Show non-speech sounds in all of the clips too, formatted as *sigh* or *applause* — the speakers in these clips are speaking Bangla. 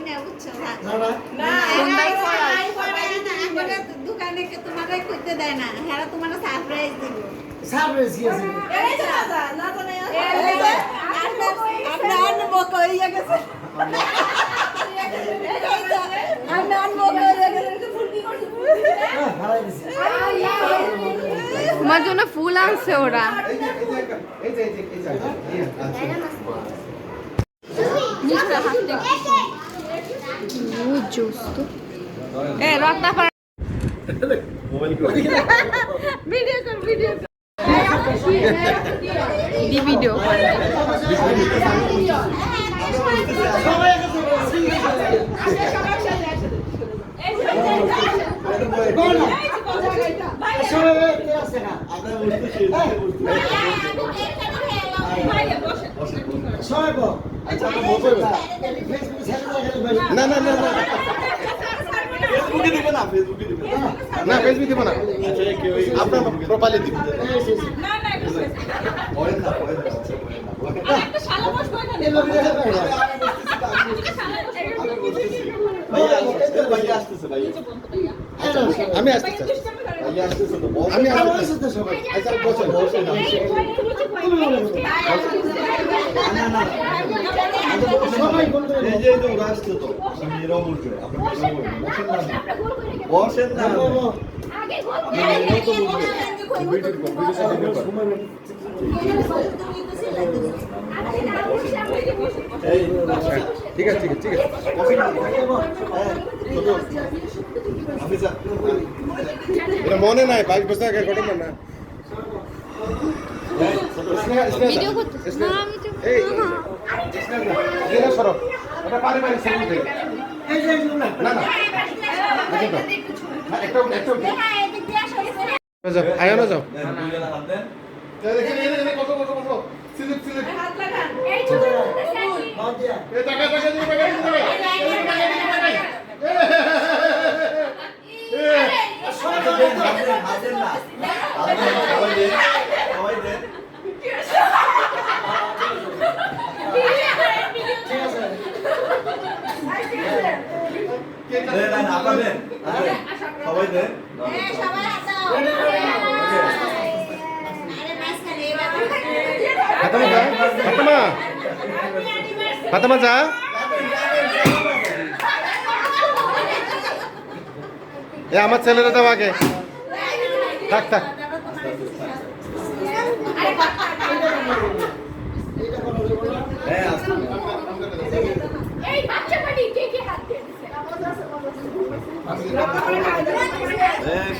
না বুঝছ না না দোকানে কে তোমারে করতে দেয় না হ্যাঁ তোমার সারপ্রাইজ দিব সারপ্রাইজ কি আছে এই যে রাজা, না তো নাই আছে। এই যে, হয়ে গেছে এই যে, গেছে হ্যাঁ? হ্যাঁ তোমার জন্য ফুল আনছে ওরা তো এ রত্না পার ভিডিও কর ভিডিও কর দি ভিডিও সবাই না আচ্ছা না না না। ফেসবুকে দিবে না ফেসবুকে দিবে না। ফেসবুকে দিব না। আপনার প্রোফাইলে দিব। না, না, আমি আসতেছি। আমি আসতেছি আসতে সবাই আচ্ছা বসে বসে না সবাই এই যে তো ওরা তো আমি এরকম বলছে আপনি বসেন না এরাও তো বুঝবে ভিডিও ভিডিও এই ঠিক আছে ঠিক আছে ঠিক আছে হ্যাঁ এটা মনে নাই বাইশ বছর আগের ঘটনা না আয়ানো যাও কত কত কত সিলিপ সিলিপ হাত লাগান বাদ দিয়া এই টাকা টাকা দিয়ে টাকা দিয়ে টাকা সবাই দেন ঠিক আছে সবাই দেন ফাতেমা যা ফাতেমা। ফাতেমা যা। এ আমার ছেলেরা দাও আগে। থাক থাক এই বাচ্চা পাটি কে কে হাত দিয়ে দিছে?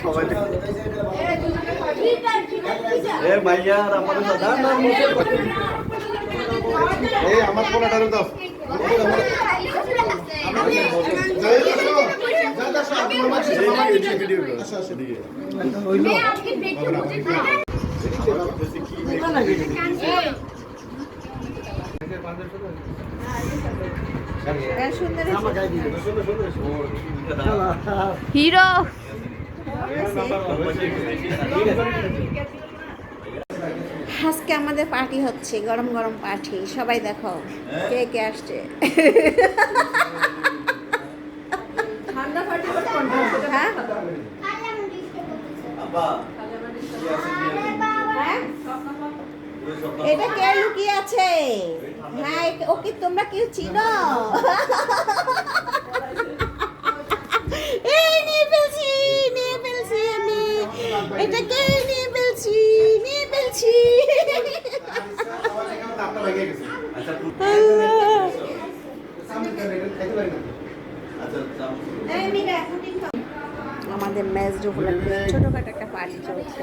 সবাই ঠিক আছে, ঠিক ভাইয়া আর আমাদের দাদা না এই আমার পোলাটারে দাও। আমার হিরো আজকে আমাদের পার্টি হচ্ছে গরম গরম পার্টি সবাই দেখো কে কে আসছে। হ্যাঁ? হ্যাঁ? এটা কে লুকিয়ে আছে? হ্যাঁ ওকে তোমরা কেউ চিনো? এই নিয়ে ফেলছি নিয়ে ফেলছি আমি। এটা কে? একটু আমাদের ম্যাচ উপলক্ষে ছোটোখাটো একটা পার্টি চলছে।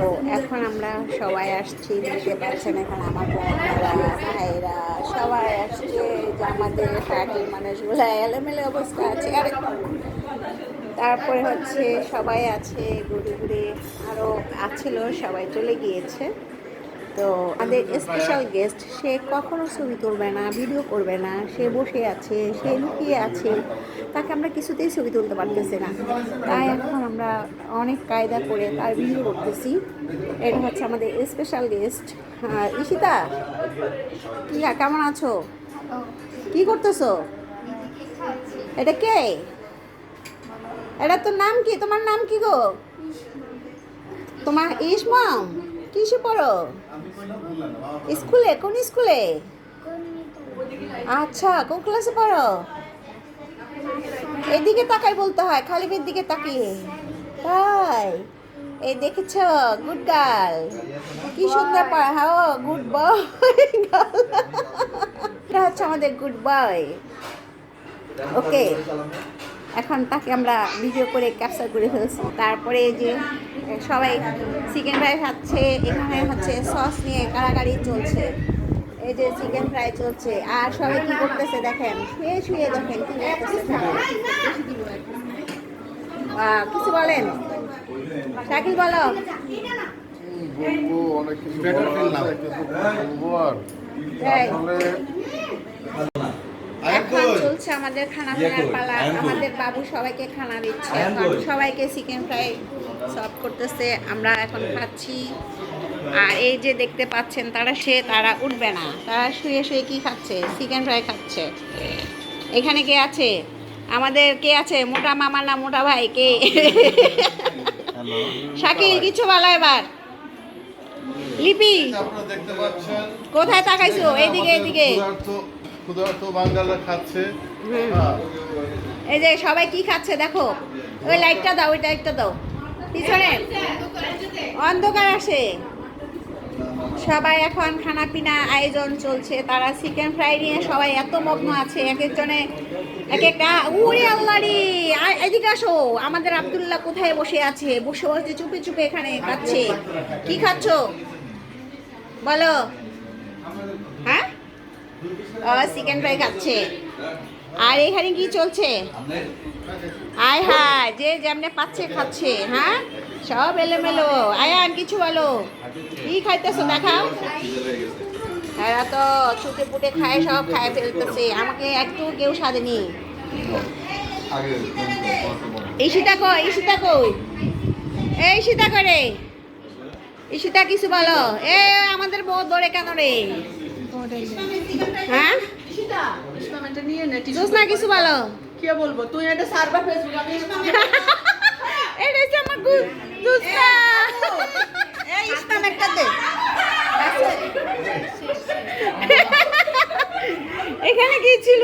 তো এখন আমরা সবাই আসছি, দেখতে পাচ্ছেন এখন আমার বোনেরা ভাইরা সবাই আসছে। যে আমাদের পার্টির মানুষগুলো এলোমেলো অবস্থা আছে। আর তারপরে হচ্ছে সবাই আছে ঘুরে ঘুরে আরও আছিল সবাই চলে গিয়েছে। তো আমাদের স্পেশাল গেস্ট সে কখনো ছবি তুলবে না ভিডিও করবে না সে বসে আছে সে লুকিয়ে আছে তাকে আমরা কিছুতেই ছবি তুলতে পারতেছি না। তাই এখন আমরা অনেক কায়দা করে তার ভিডিও করতেছি। এটা হচ্ছে আমাদের স্পেশাল গেস্ট ঈশিতা। কি কেমন আছো? কি করতেছো? এটা কে? এটা তোর নাম কি? তোমার নাম কি গো? তোমার ইসমম কিসে পড়ো? স্কুলে? কোন স্কুলে? আচ্ছা কোন ক্লাসে পড়ো? এদিকে তাকাই বলতে হয় খালি খালিমের দিকে তাকিয়ে। তাই? এই দেখেছ গুড গার্ল কি সুন্দর পড়াও গুড বয় হচ্ছে আমাদের গুড বয় ওকে এখন তাকে আমরা ভিডিও করে ক্যাপচার করে ফেলছি। তারপরে এই যে সবাই চিকেন ফ্রাই খাচ্ছে এখানে হচ্ছে সস নিয়ে কাড়াকাড়ি চলছে। এই যে চিকেন ফ্রাই চলছে। আর সবাই কি করতেছে দেখেন? শুয়ে শুয়ে দেখেন কি করতেছে। কিছু বলেন? শাকিল বলো। অনেক কিছু বলব আর এই, আসলে এখন চলছে আমাদের খানা খাওয়ার পালা আমাদের বাবু সবাইকে খানা দিচ্ছে। এখন সবাইকে চিকেন ফ্রাই সার্ভ করতেছে আমরা এখন খাচ্ছি। আর এই যে দেখতে পাচ্ছেন তারা সে তারা উঠবে না। তারা শুয়ে শুয়ে কি খাচ্ছে? চিকেন ফ্রাই খাচ্ছে। এখানে কে আছে? আমাদের কে আছে? মোটা মামা না মোটা ভাই? কে? *laughs* শাকিল কিছু বলো এবার। লিপি আপনারা দেখতে পাচ্ছেন কোথায় তাকাইছো? এইদিকে এইদিকে। ক্ষুধার্ত ক্ষুধার্ত খাচ্ছে। হ্যাঁ। এই যে সবাই কি খাচ্ছে দেখো। ওই লাইটটা দাও ওই লাইটটা দাও। পিছনে। অন্ধকার আসে। সবাই এখন খানা পিনা আয়োজন চলছে। তারা চিকেন ফ্রাই নিয়ে সবাই এত মগ্ন আছে। এক একজনে এক একটা উড়ে আল্লাহরি এদিকে আসো। আমাদের আব্দুল্লাহ কোথায় বসে আছে? বসে বসে চুপে চুপে এখানে খাচ্ছে। কি খাচ্ছ? বলো। হ্যাঁ? চিকেন ফ্রাই খাচ্ছে। আর এখানে কি চলছে? আয় হায়, যে যেমনে পাচ্ছে খাচ্ছে হ্যাঁ? সব এলোমেলো। আয়ান, কিছু বলো। কি খাইতেছো, দেখাও। এরা তো ছুটে পুটে খায়, সব খায় ফেলতেছে। আমাকে একটু কেউ আগে ঈশিতা কই? ঈশিতা কই? এই ঈশিতা করে। ঈশিতা, কিছু বলো। এ, আমাদের বউ দৌড়ে কেন রে? হ্যাঁ? জোসনা কিছু বলো? কে বলব? তুই একটা সার্ভার ফেসবুক আমি এটা হচ্ছে *laughs* আমার গু- জোসনা। এই ইসলাম একটা দে। এখানে কি ছিল?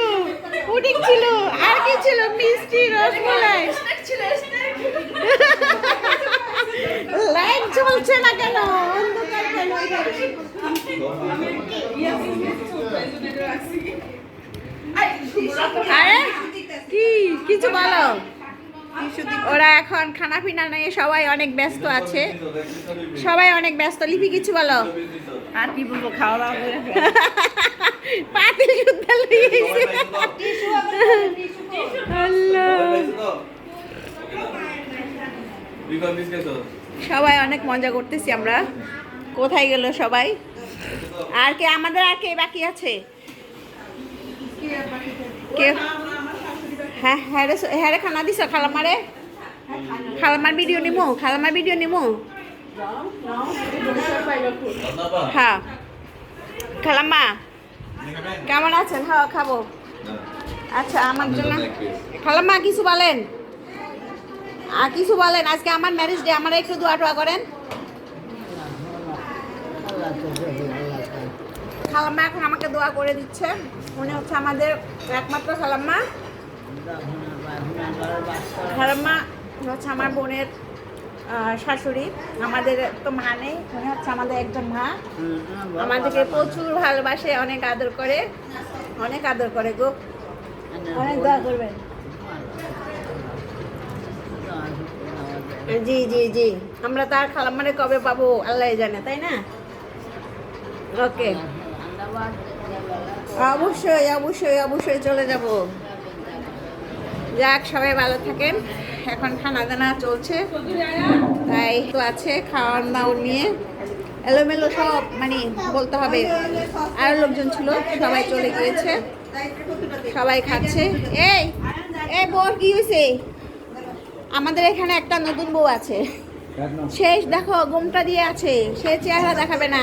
পুডিং ছিল। আর কি ছিল? মিষ্টি রসমালাই লাইট জ্বলছে না কেন? আরে কি কিছু বলো? ওরা এখন খানা পিনা নিয়ে সবাই অনেক ব্যস্ত আছে। সবাই অনেক ব্যস্ত। লিপি কিছু বলো? আর কি বলব খাওয়া দাওয়া করে পাতিল যুদ্ধ লইয়েছে সবাই অনেক মজা করতেছি আমরা। কোথায় গেল সবাই? আর কে আমাদের আর কে বাকি আছে? কে? হ্যাঁ হ্যাঁ রে হ্যাঁ খানা দিছ খালামারে খালামার ভিডিও নিমু খালামার ভিডিও নিমু। হ্যাঁ। খালাম্মা কেমন আছেন? হ্যাঁ খাব। আচ্ছা আমার জন্য খালাম্মা কিছু বলেন। আর কিছু বলেন আজকে আমার ম্যারেজ ডে আমার একটু দোয়া টোয়া করেন। খালাম্মা এখন আমাকে দোয়া করে দিচ্ছে। উনি হচ্ছে আমাদের একমাত্র খালাম্মা। খালাম্মা হচ্ছে আমার বোনের শাশুড়ি। আমাদের তো মা নেই, উনি হচ্ছে আমাদের একজন মা। আমাদেরকে প্রচুর ভালোবাসে, অনেক আদর করে। অনেক আদর করে গো। অনেক দোয়া করবেন। জি জি জি। আমরা তার খালাম্মারে কবে পাবো আল্লাহ জানে, তাই না? ওকে। অবশ্যই অবশ্যই অবশ্যই চলে যাব। যাক সবাই ভালো থাকেন। এখন খানা দানা চলছে। তাই তো আছে খাওয়ার দাওয়ার নিয়ে। এলোমেলো সব মানে বলতে হবে আরও লোকজন ছিল সবাই চলে গিয়েছে। সবাই খাচ্ছে। এই এই বর কি হয়েছে আমাদের এখানে একটা নতুন বউ আছে। শেষ দেখো গোমটা দিয়ে আছে। সে চেহারা দেখাবে না।